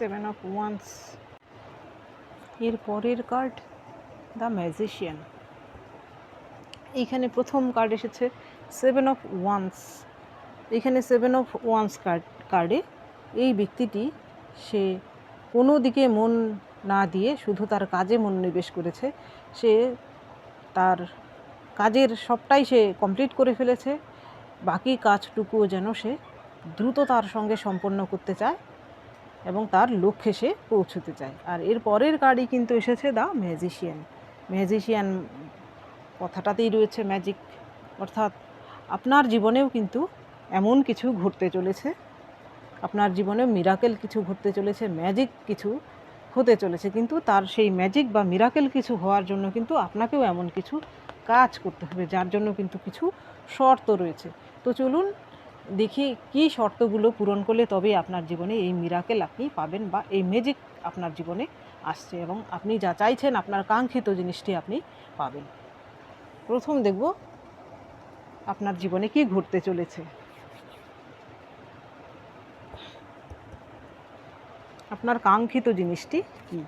Seven of once এর পরের card the magician এইখানে প্রথম কার্ড এসেছে সেভেন অফ ওয়ান্স এখানে সেভেন অফ ওয়ান্স কার্ড কার্ডে এই ব্যক্তিটি, সে কোনো দিকে মন না দিয়ে শুধু তার কাজে মনোনিবেশ করেছে, সে তার কাজের সবটাই সে কমপ্লিট করে ফেলেছে, বাকি কাজটুকুও যেন সে দ্রুত তার সঙ্গে সম্পন্ন করতে চায়। এবং তার লক্ষ্যে সে পৌঁছতে চায়। আর এর পরের কার্ডই কিন্তু এসেছে দ্য ম্যাজিশিয়ান। ম্যাজিশিয়ান কথাটাতেই রয়েছে ম্যাজিক। অর্থাৎ আপনার জীবনেও কিন্তু এমন কিছু ঘটতে চলেছে। আপনার জীবনে মিরাকেল কিছু ঘটতে চলেছে, ম্যাজিক কিছু হতে চলেছে। কিন্তু তার সেই ম্যাজিক বা মিরাকেল কিছু হওয়ার জন্য কিন্তু আপনাকেও এমন কিছু কাজ করতে হবে, যার জন্য কিন্তু কিছু শর্ত রয়েছে। তো চলুন দেখি কি শর্তগুলো পূরণ করলে তবে আপনার জীবনে এই মিরাকেল আপনি পাবেন বা এই ম্যাজিক আপনার জীবনে আসছে এবং আপনি যা চাইছেন, আপনার কাঙ্ক্ষিত জিনিসটি আপনি পাবেন। প্রথম দেখব আপনার জীবনে কি ঘটতে চলেছে। আপনার কাঙ্ক্ষিত জিনিসটি কি?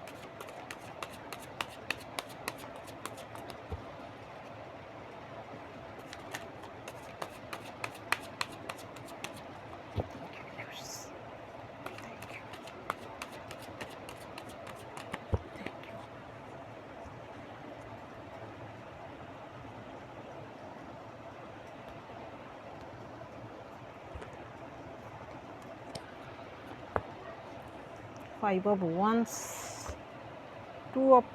Five of wands two of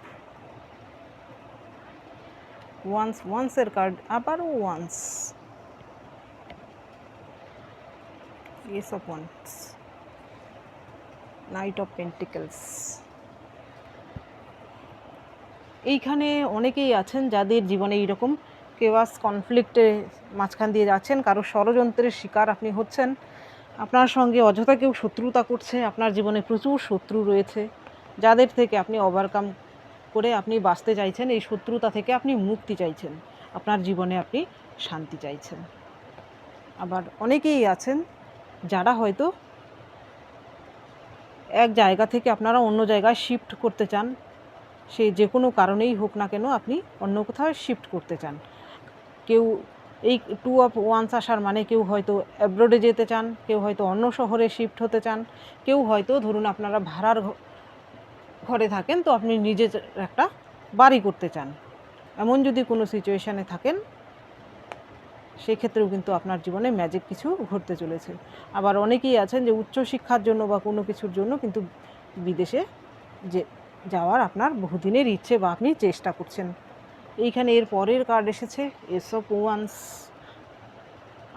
wands ওয়ান্সের card আবারও wands ace of wands knight of pentacles এইখানে অনেকেই আছেন যাদের জীবনে এইরকম কেওয়াস কনফ্লিক্টে মাঝখান দিয়ে যাচ্ছেন, কারও ষড়যন্ত্রের শিকার আপনি হচ্ছেন। আপনার সঙ্গে অযথা কেউ শত্রুতা করছে, আপনার জীবনে প্রচুর শত্রু রয়েছে, যাদের থেকে আপনি ওভারকাম করে আপনি বাঁচতে চাইছেন, এই শত্রুতা থেকে আপনি মুক্তি চাইছেন, আপনার জীবনে আপনি শান্তি চাইছেন। আবার অনেকেই আছেন যারা হয়তো এক জায়গা থেকে আপনারা অন্য জায়গায় শিফট করতে চান, সে যে কোনো কারণেই হোক না কেন আপনি অন্য কোথাও শিফট করতে চান। কেউ এই টু অফ ওয়ান্স আসার মানে কেউ হয়তো অ্যাব্রোডে যেতে চান, কেউ হয়তো অন্য শহরে শিফট হতে চান, কেউ হয়তো ধরুন আপনারা ভাড়ার ঘরে থাকেন তো আপনি নিজের একটা বাড়ি করতে চান। এমন যদি কোনো সিচুয়েশানে থাকেন, সেক্ষেত্রেও কিন্তু আপনার জীবনে ম্যাজিক কিছু ঘটতে চলেছে। আবার অনেকেই আছেন যে উচ্চশিক্ষার জন্য বা কোনো কিছুর জন্য কিন্তু বিদেশে যে যাওয়ার আপনার বহুদিনের ইচ্ছে বা আপনি চেষ্টা করছেন। এইখানে এর পরের কার্ড এসেছে, এস অফ ওয়ান্স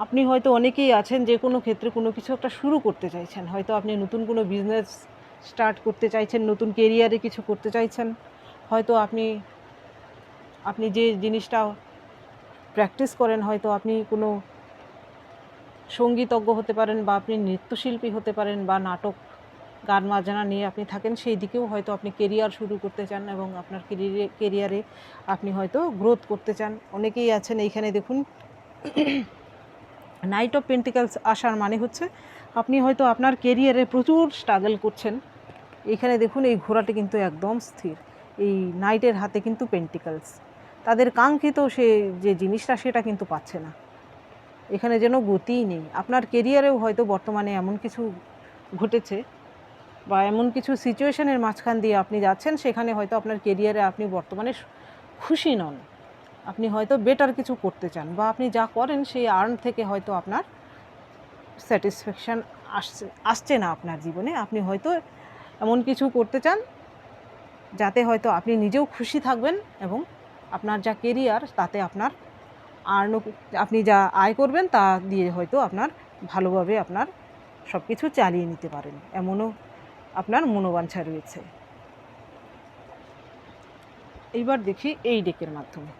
আপনি হয়তো অনেকেই আছেন যে কোনো ক্ষেত্রে কোনো কিছু একটা শুরু করতে চাইছেন। হয়তো আপনি নতুন কোনো বিজনেস স্টার্ট করতে চাইছেন, নতুন কেরিয়ারে কিছু করতে চাইছেন। হয়তো আপনি আপনি যে জিনিসটা প্র্যাকটিস করেন, হয়তো আপনি কোনো সঙ্গীতজ্ঞ হতে পারেন বা আপনি নৃত্যশিল্পী হতে পারেন বা নাটক গান বাজনা নিয়ে আপনি থাকেন, সেই দিকেও হয়তো আপনি কেরিয়ার শুরু করতে চান এবং আপনার কেরিয়ারে কেরিয়ারে আপনি হয়তো গ্রোথ করতে চান। অনেকেই আছেন এইখানে দেখুন নাইট অফ পেন্টিক্যালস আসার মানে হচ্ছে আপনি হয়তো আপনার কেরিয়ারে প্রচুর স্ট্রাগল করছেন। এখানে দেখুন, এই ঘোড়াটি কিন্তু একদম স্থির। এই নাইটের হাতে কিন্তু পেন্টিক্যালস তাদের কাঙ্ক্ষিত সে, যে জিনিসটা, সেটা কিন্তু পাচ্ছে না। এখানে যেন গতিই নেই। আপনার কেরিয়ারেও হয়তো বর্তমানে এমন কিছু ঘটেছে বা এমন কিছু সিচুয়েশনের মাঝখান দিয়ে আপনি যাচ্ছেন, সেখানে হয়তো আপনার কেরিয়ারে আপনি বর্তমানে খুশি নন। আপনি হয়তো বেটার কিছু করতে চান বা আপনি যা করেন, সেই আর্ন থেকে হয়তো আপনার স্যাটিসফ্যাকশান আসছে আসছে না আপনার জীবনে। আপনি হয়তো এমন কিছু করতে চান, যাতে হয়তো আপনি নিজেও খুশি থাকবেন এবং আপনার যা কেরিয়ার তাতে আপনার আর্ন আপনি যা আয় করবেন, তা দিয়ে হয়তো আপনার ভালোভাবে আপনার সব কিছু চালিয়ে নিতে পারেন। এমনও আপনার মনোবাঞ্ছা রয়েছে। এইবার দেখি এই ডেকের মাধ্যমে।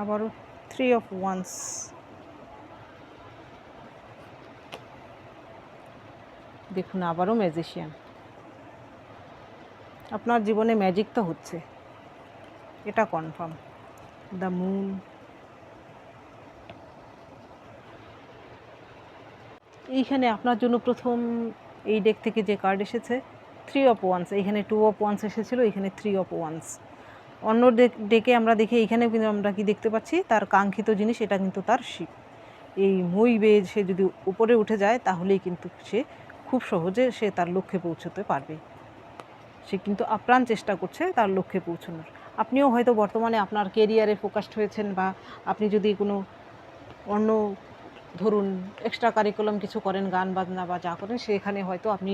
আবারও থ্রি অফ ওয়ান্স দেখুন আবারও ম্যাজিশিয়ান আপনার জীবনে ম্যাজিক তো হচ্ছে। এটা কনফার্ম দ্য মুন এইখানে আপনার জন্য প্রথম এই ডেক থেকে যে কার্ড এসেছে থ্রি অফ ওয়ান্স এইখানে টু অফ ওয়ান্স এসেছিল এখানে থ্রি অফ ওয়ান্স অন্য ডেকে আমরা দেখি এখানেও কিন্তু আমরা কি দেখতে পাচ্ছি, তার কাঙ্ক্ষিত জিনিস, এটা কিন্তু তার শিপ। এই মই বেয়ে সে যদি উপরে উঠে যায়, তাহলেই কিন্তু সে খুব সহজে সে তার লক্ষ্যে পৌঁছতে পারবে। সে কিন্তু আপ্রাণ চেষ্টা করছে তার লক্ষ্যে পৌঁছানোর। আপনিও হয়তো বর্তমানে আপনার কেরিয়ারে ফোকাসড হয়েছেন বা আপনি যদি কোনো অন্য, ধরুন এক্সট্রা কারিকুলাম কিছু করেন, গান বাজনা বা যা করেন, সেখানে হয়তো আপনি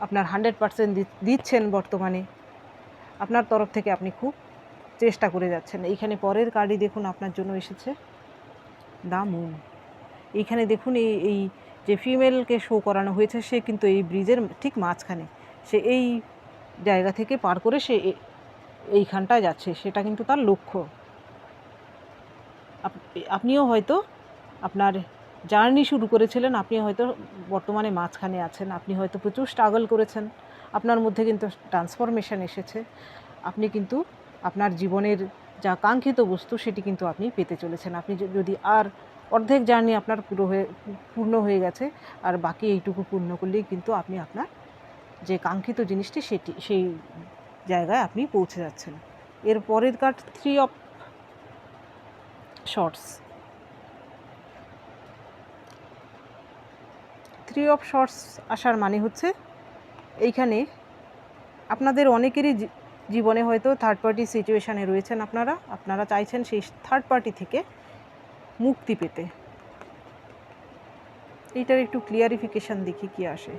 আপনার হান্ড্রেড পার্সেন্ট দিচ্ছেন বর্তমানে। আপনার তরফ থেকে আপনি খুব চেষ্টা করে যাচ্ছেন। এইখানে পরের কার্ডই দেখুন, আপনার জন্য এসেছে। The moon. এইখানে দেখুন, এই এই যে ফিমেলকে শো করানো হয়েছে, সে কিন্তু এই ব্রিজের ঠিক মাঝখানে। সে এই জায়গা থেকে পার করে সে এইখানটায় যাচ্ছে। সেটা কিন্তু তার লক্ষ্য। আপনিও হয়তো আপনার জার্নি শুরু করেছিলেন, আপনি হয়তো বর্তমানে মাঝখানে আছেন, আপনি হয়তো প্রচুর স্ট্রাগল করেছেন। আপনার মধ্যে কিন্তু ট্রান্সফরমেশন এসেছে। আপনি কিন্তু আপনার জীবনের যা কাঙ্ক্ষিত বস্তু সেটি কিন্তু আপনি পেতে চলেছেন। আপনি যদি আর অর্ধেক জার্নি আপনার পুরো হয়ে, পূর্ণ হয়ে গেছে, আর বাকি এইটুকু পূর্ণ করলেই কিন্তু আপনি আপনার যে কাঙ্ক্ষিত জিনিসটি সেটি, সেই জায়গায় আপনি পৌঁছে যাচ্ছেন। এর পরের card three of swords three of swords আসার মানে হচ্ছে এইখানে আপনাদের অনেকেরই জীবনে হয়তো থার্ড পার্টি সিচুয়েশানে রয়েছেন আপনারা। আপনারা চাইছেন সেই থার্ড পার্টি থেকে মুক্তি পেতে। এইটার একটু ক্লিয়ারিফিকেশান দেখি কি আসে।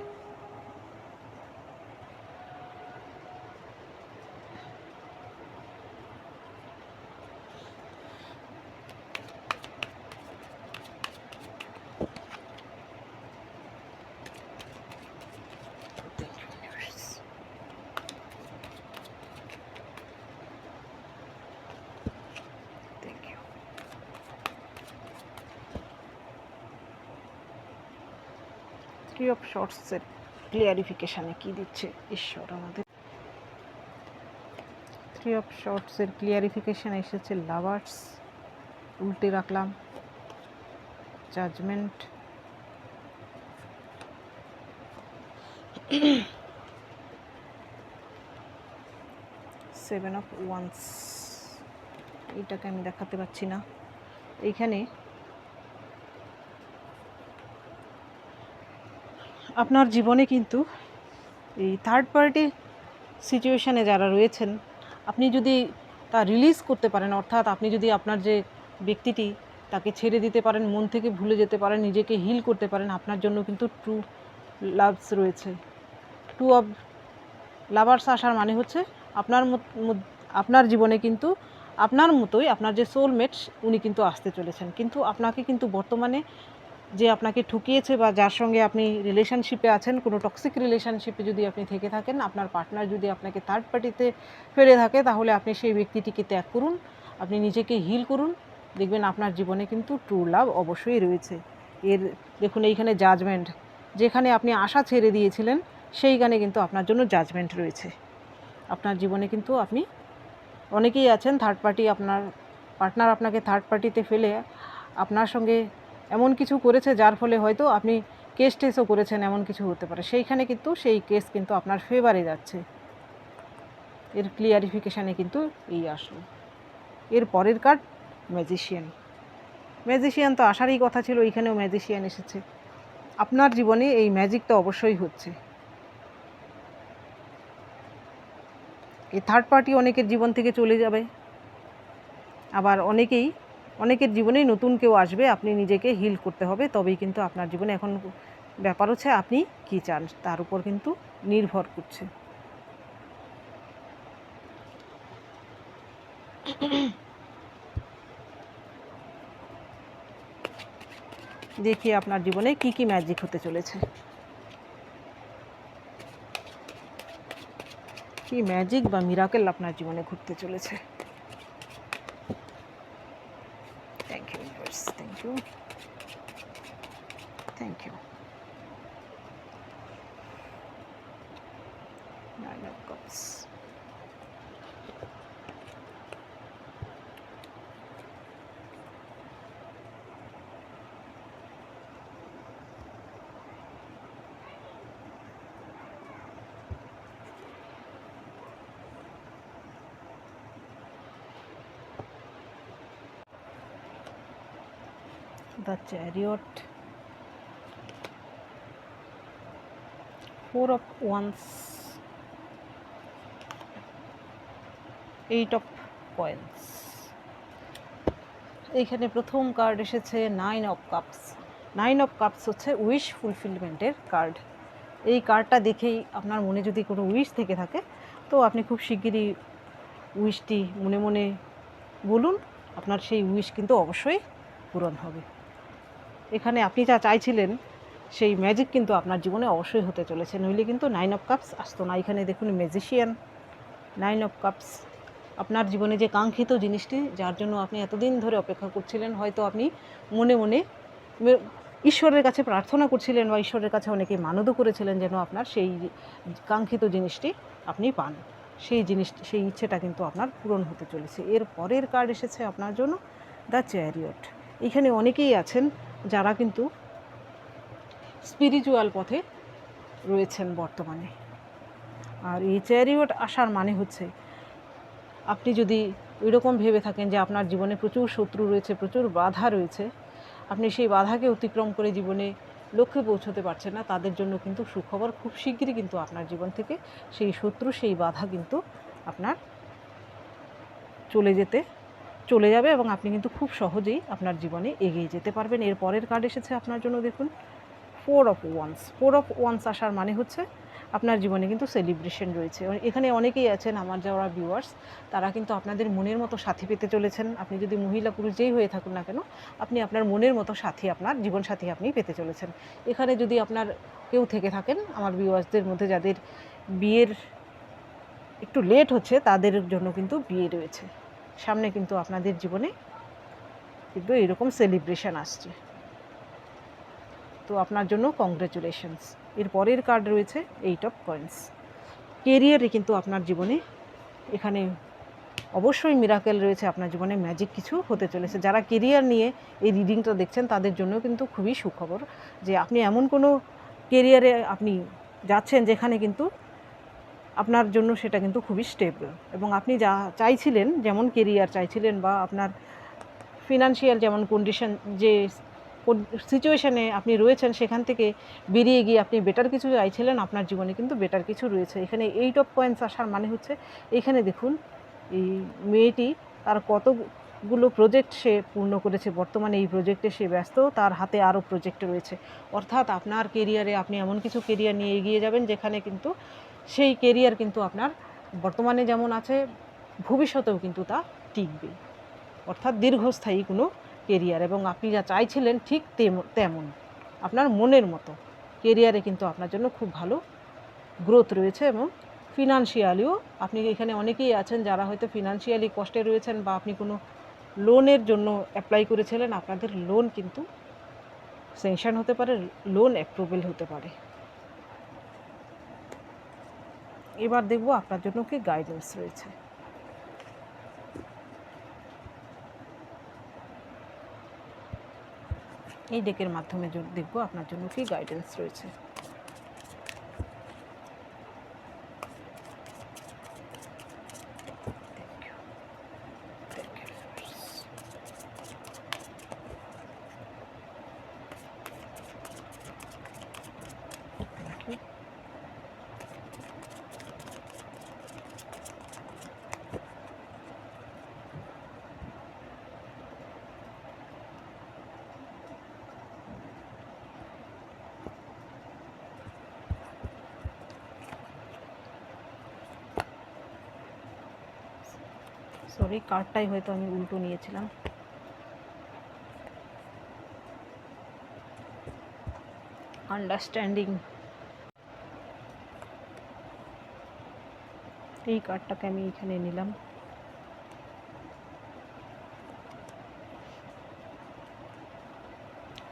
থ্রি অফ শর্টসের ক্লিয়ারিফিকেশানে কি দিচ্ছে ঈশ্বর আমাদের? থ্রি অফ শর্টসের ক্লিয়ারিফিকেশান এসেছে লাভার্স উল্টে রাখলাম জাজমেন্ট সেভেন অফ ওয়ান্স এইটাকে আমি দেখাতে পাচ্ছি না। এইখানে আপনার জীবনে কিন্তু এই থার্ড পার্টি সিচুয়েশানে যারা রয়েছেন, আপনি যদি তা রিলিজ করতে পারেন, অর্থাৎ আপনি যদি আপনার যে ব্যক্তিটি তাকে ছেড়ে দিতে পারেন, মন থেকে ভুলে যেতে পারেন, নিজেকে হিল করতে পারেন, আপনার জন্য কিন্তু ট্রু লাভস রয়েছে। টু অব লাভার্স আসার মানে হচ্ছে আপনার আপনার জীবনে কিন্তু আপনার মতোই আপনার যে সোলমেট উনি কিন্তু আসতে চলেছেন। কিন্তু আপনাকে কিন্তু বর্তমানে যে আপনাকে ঠুকিয়েছে বা যার সঙ্গে আপনি রিলেশনশিপে আছেন, কোনো টক্সিক রিলেশনশিপে যদি আপনি থেকে থাকেন, আপনার পার্টনার যদি আপনাকে থার্ড পার্টিতে ফেলে থাকে, তাহলে আপনি সেই ব্যক্তিটিকে ত্যাগ করুন, আপনি নিজেকে হিল করুন। দেখবেন আপনার জীবনে কিন্তু ট্রু লাভ অবশ্যই রয়েছে। এর, দেখুন এইখানে জাজমেন্ট যেখানে আপনি আশা ছেড়ে দিয়েছিলেন সেইখানে কিন্তু আপনার জন্য জাজমেন্ট রয়েছে। আপনার জীবনে কিন্তু আপনি অনেকেই আছেন থার্ড পার্টি আপনার পার্টনার আপনাকে থার্ড পার্টিতে ফেলে আপনার সঙ্গে এমন কিছু করেছে যার ফলে হয়তো আপনি কেস টেসও করেছেন, এমন কিছু হতে পারে। সেইখানে কিন্তু সেই কেস কিন্তু আপনার ফেভারে যাচ্ছে। এর ক্লিয়ারিফিকেশানে কিন্তু এই আসলো। এর পরের কার্ড ম্যাজিশিয়ান ম্যাজিশিয়ান তো আসারই কথা ছিল, এইখানেও ম্যাজিশিয়ান এসেছে। আপনার জীবনে এই ম্যাজিক তো অবশ্যই হচ্ছে। এই থার্ড পার্টি অনেকের জীবন থেকে চলে যাবে। আবার অনেকেই অনেকের জীবনেই নতুন কেউ আসবে, আপনি নিজেকে হিল করতে হবে, তবেই কিন্তু আপনার জীবনে এখন ব্যাপার হচ্ছে আপনি কী চান, তার উপর কিন্তু নির্ভর করছে। দেখি আপনার জীবনে কি কি ম্যাজিক হতে চলেছে। কি ম্যাজিক বা মিরাকেল আপনার জীবনে ঘটতে চলেছে thank you universe thank you thank you Nine of Cups. The chariot four of wands. Eight of coins. এইখানে প্রথম কার্ড এসেছে nine of cups nine of cups হচ্ছে উইশ ফুলফিলমেন্টের কার্ড এই কার্ডটা দেখেই আপনার মনে যদি কোনো উইশ থেকে থাকে, তো আপনি খুব শিগগিরই উইশটি মনে মনে বলুন, আপনার সেই উইশ কিন্তু অবশ্যই পূরণ হবে। এখানে আপনি যা চাইছিলেন, সেই ম্যাজিক কিন্তু আপনার জীবনে অবশ্যই হতে চলেছে। নইলে কিন্তু নাইন অফ কাপস আসতো না। এখানে দেখুন ম্যাজিশিয়ান নাইন অফ কাপস আপনার জীবনে যে কাঙ্ক্ষিত জিনিসটি, যার জন্য আপনি এতদিন ধরে অপেক্ষা করছিলেন, হয়তো আপনি মনে মনে ঈশ্বরের কাছে প্রার্থনা করছিলেন বা ঈশ্বরের কাছে অনেকে মানদও করেছিলেন যেন আপনার সেই কাঙ্ক্ষিত জিনিসটি আপনি পান। সেই জিনিসটি সেই ইচ্ছেটা কিন্তু আপনার পূরণ হতে চলেছে। এর পরের কার্ড এসেছে আপনার জন্য দ্য চ্যারিয়ট এখানে অনেকেই আছেন যারা কিন্তু স্পিরিচুয়াল পথে রয়েছেন বর্তমানে। আর এই চ্যারিয়ট আসার মানে হচ্ছে, আপনি যদি ওইরকম ভেবে থাকেন যে আপনার জীবনে প্রচুর শত্রু রয়েছে, প্রচুর বাধা রয়েছে, আপনি সেই বাধাকে অতিক্রম করে জীবনে লক্ষ্যে পৌঁছতে পারছেন না, তাদের জন্য কিন্তু সুখবর খুব শিগগিরই কিন্তু আপনার জীবন থেকে সেই শত্রু, সেই বাধা কিন্তু আপনার চলে যেতে চলে যাবে এবং আপনি কিন্তু খুব সহজেই আপনার জীবনে এগিয়ে যেতে পারবেন। এর পরের কার্ড এসেছে আপনার জন্য দেখুন। Four of wands four of wands আসার মানে হচ্ছে আপনার জীবনে কিন্তু সেলিব্রেশন রয়েছে। এখানে অনেকেই আছেন, আমার যারা ভিউয়ার্স তারা কিন্তু আপনাদের মনের মতো সাথী পেতে চলেছেন। আপনি যদি মহিলা পুরুষ যেই হয়ে থাকুন না কেন, আপনি আপনার মনের মতো সাথী, আপনার জীবন সাথী আপনি পেতে চলেছেন। এখানে যদি আপনার কেউ থেকে থাকেন, আমার ভিউয়ার্সদের মধ্যে যাদের বিয়ের একটু লেট হচ্ছে, তাদের জন্য কিন্তু বিয়ে রয়েছে। সামনে কিন্তু আপনাদের জীবনে কিন্তু এরকম সেলিব্রেশন আসছে। তো আপনার জন্য কংগ্রেচুলেশনস এর পরের কার্ড রয়েছে এইট অফ কয়েন্স কেরিয়ারে কিন্তু আপনার জীবনে এখানে অবশ্যই মিরাকেল রয়েছে, আপনার জীবনে ম্যাজিক কিছু হতে চলেছে। যারা কেরিয়ার নিয়ে এই রিডিংটা দেখছেন, তাদের জন্য কিন্তু খুবই সুখবর যে আপনি এমন কোনো কেরিয়ারে আপনি যাচ্ছেন যেখানে কিন্তু আপনার জন্য সেটা কিন্তু খুবই স্টেবল এবং আপনি যা চাইছিলেন, যেমন কেরিয়ার চাইছিলেন বা আপনার ফিনান্সিয়াল যেমন কন্ডিশন যে সিচুয়েশানে আপনি রয়েছেন, সেখান থেকে বেরিয়ে গিয়ে আপনি বেটার কিছু চাইছিলেন, আপনার জীবনে কিন্তু বেটার কিছু রয়েছে। এখানে এইট অফ পয়েন্টস আসার মানে হচ্ছে, এখানে দেখুন, এই মেয়েটি তার কতগুলো প্রজেক্ট সে পূর্ণ করেছে। বর্তমানে এই প্রজেক্টে সে ব্যস্ত, তার হাতে আরও প্রজেক্ট রয়েছে। অর্থাৎ আপনার কেরিয়ারে আপনি এমন কিছু কেরিয়ার নিয়ে এগিয়ে যাবেন, যেখানে কিন্তু সেই কেরিয়ার কিন্তু আপনার বর্তমানে যেমন আছে, ভবিষ্যতেও কিন্তু তা টিকবে। অর্থাৎ দীর্ঘস্থায়ী কোনো কেরিয়ার এবং আপনি যা চাইছিলেন ঠিক তেম- তেমন। আপনার মনের মতো। কেরিয়ারে কিন্তু আপনার জন্য খুব ভালো গ্রোথ রয়েছে এবং ফিনান্সিয়ালিও আপনি এখানে অনেকেই আছেন যারা হয়তো ফিনান্সিয়ালি কষ্টে রয়েছেন বা আপনি কোনো লোনের জন্য অ্যাপ্লাই করেছিলেন, আপনাদের লোন কিন্তু স্যাংশন হতে পারে লোন অ্যাপ্রুভেল হতে পারে। এবার দেখব আপনার জন্য কি গাইডেন্স রয়েছে। এই ডেকের মাধ্যমে দেখব আপনার জন্য কি গাইডেন্স রয়েছে। সরি, কার্ডটাই হয়তো আমি উল্টো নিয়েছিলাম। আন্ডারস্ট্যান্ডিং এই কার্ডটাকে আমি এখানে নিলাম।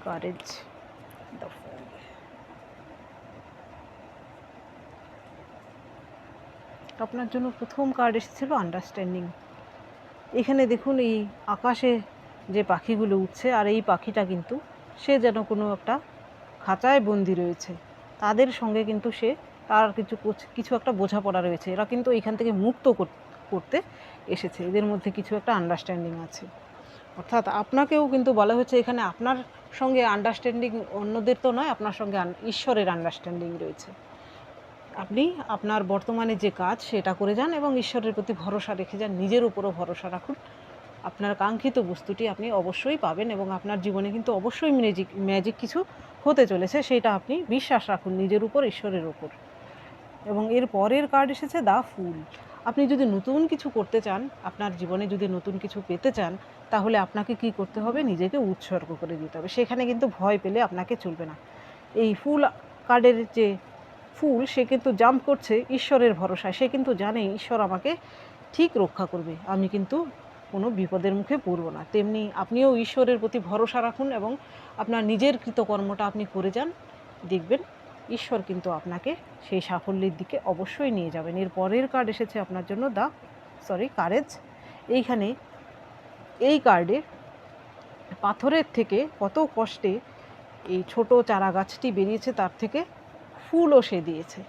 কারেজ আপনার জন্য প্রথম কার্ড এসেছিল আন্ডারস্ট্যান্ডিং এখানে দেখুন এই আকাশে যে পাখিগুলো উঠছে, আর এই পাখিটা কিন্তু সে যেন কোনো একটা খাঁচায় বন্দি রয়েছে। তাদের সঙ্গে কিন্তু সে তার কিছু কিছু একটা বোঝাপড়া রয়েছে। এরা কিন্তু এখান থেকে মুক্ত করতে এসেছে। এদের মধ্যে কিছু একটা আন্ডারস্ট্যান্ডিং আছে। অর্থাৎ আপনাকেও কিন্তু বলা হয়েছে এখানে আপনার সঙ্গে আন্ডারস্ট্যান্ডিং অন্যদের তো নয়, আপনার সঙ্গে ঈশ্বরের আন্ডারস্ট্যান্ডিং রয়েছে। আপনি আপনার বর্তমানে যে কাজ সেটা করে যান এবং ঈশ্বরের প্রতি ভরসা রেখে যান, নিজের উপরও ভরসা রাখুন। আপনার কাঙ্ক্ষিত বস্তুটি আপনি অবশ্যই পাবেন এবং আপনার জীবনে কিন্তু অবশ্যই ম্যাজিক ম্যাজিক কিছু হতে চলেছে, সেটা আপনি বিশ্বাস রাখুন নিজের উপর, ঈশ্বরের উপর। এবং এর পরের কার্ড এসেছে দা ফুল আপনি যদি নতুন কিছু করতে চান, আপনার জীবনে যদি নতুন কিছু পেতে চান, তাহলে আপনাকে কি করতে হবে? নিজেকে উৎসর্গ করে দিতে হবে। সেখানে কিন্তু ভয় পেলে আপনাকে চলবে না। এই ফুল কার্ডের যে ফুল, সে কিন্তু জাম্প করছে ঈশ্বরের ভরসায়। সে কিন্তু জানে ঈশ্বর আমাকে ঠিক রক্ষা করবে। আমি কিন্তু কোনো বিপদের মুখে পড়ব না। তেমনি আপনিও ঈশ্বরের প্রতি ভরসা রাখুন এবং আপনার নিজের কৃতকর্মটা আপনি করে যান। দেখবেন ঈশ্বর কিন্তু আপনাকে সেই সাফল্যের দিকে অবশ্যই নিয়ে যাবেন। এর পরের কার্ড এসেছে আপনার জন্য দা সরি কারেজ এইখানে এই কার্ডে পাথরের থেকে কত কষ্টে এই ছোট চারা গাছটি বেরিয়েছে, তার থেকে ফুলও সে দিয়েছে।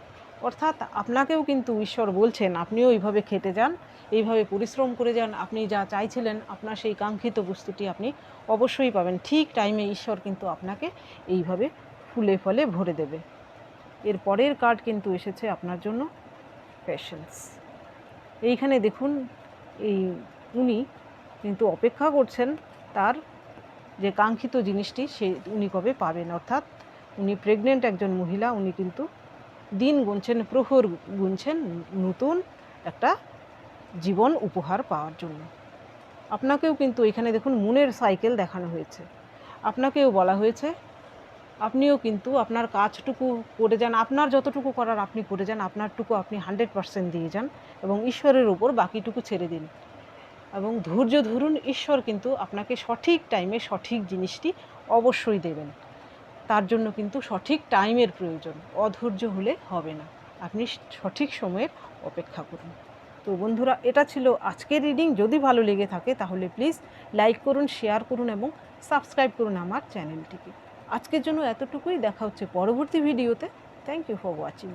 অর্থাৎ আপনাকেও কিন্তু ঈশ্বর বলছেন, আপনিও এইভাবে খেতে যান, এইভাবে পরিশ্রম করে যান, আপনি যা চাইছিলেন, আপনার সেই কাঙ্ক্ষিত বস্তুটি আপনি অবশ্যই পাবেন। ঠিক টাইমে ঈশ্বর কিন্তু আপনাকে এইভাবে ফুলে ফলে ভরে দেবে। এর পরের কার্ড কিন্তু এসেছে আপনার জন্য পেশেন্স এইখানে দেখুন, এই উনি কিন্তু অপেক্ষা করছেন তার যে কাঙ্ক্ষিত জিনিসটি সে উনি কবে পাবেন। অর্থাৎ উনি প্রেগনেন্ট একজন মহিলা, উনি কিন্তু দিন গুনছেন, প্রহর গুনছেন নতুন একটা জীবন উপহার পাওয়ার জন্য। আপনাকেও কিন্তু এখানে দেখুন মুনের সাইকেল দেখানো হয়েছে। আপনাকেও বলা হয়েছে, আপনিও কিন্তু আপনার কাজটুকু করে যান, আপনার যতটুকু করার আপনি করে যান, আপনারটুকু আপনি হান্ড্রেড পার্সেন্ট দিয়ে যান এবং ঈশ্বরের উপর বাকিটুকু ছেড়ে দিন। এবং ধৈর্য ধরুন, ঈশ্বর কিন্তু আপনাকে সঠিক টাইমে সঠিক জিনিসটি অবশ্যই দেবেন। তার জন্য কিন্তু সঠিক টাইমের প্রয়োজন। অধৈর্য হলে হবে না। আপনি সঠিক সময়ের অপেক্ষা করুন। তো বন্ধুরা, এটা ছিল আজকের রিডিং। যদি ভালো লেগে থাকে, তাহলে প্লিজ লাইক করুন, শেয়ার করুন এবং সাবস্ক্রাইব করুন আমার চ্যানেলটিকে। আজকের জন্য এতটুকুই। দেখা হচ্ছে পরবর্তী ভিডিওতে। Thank you for watching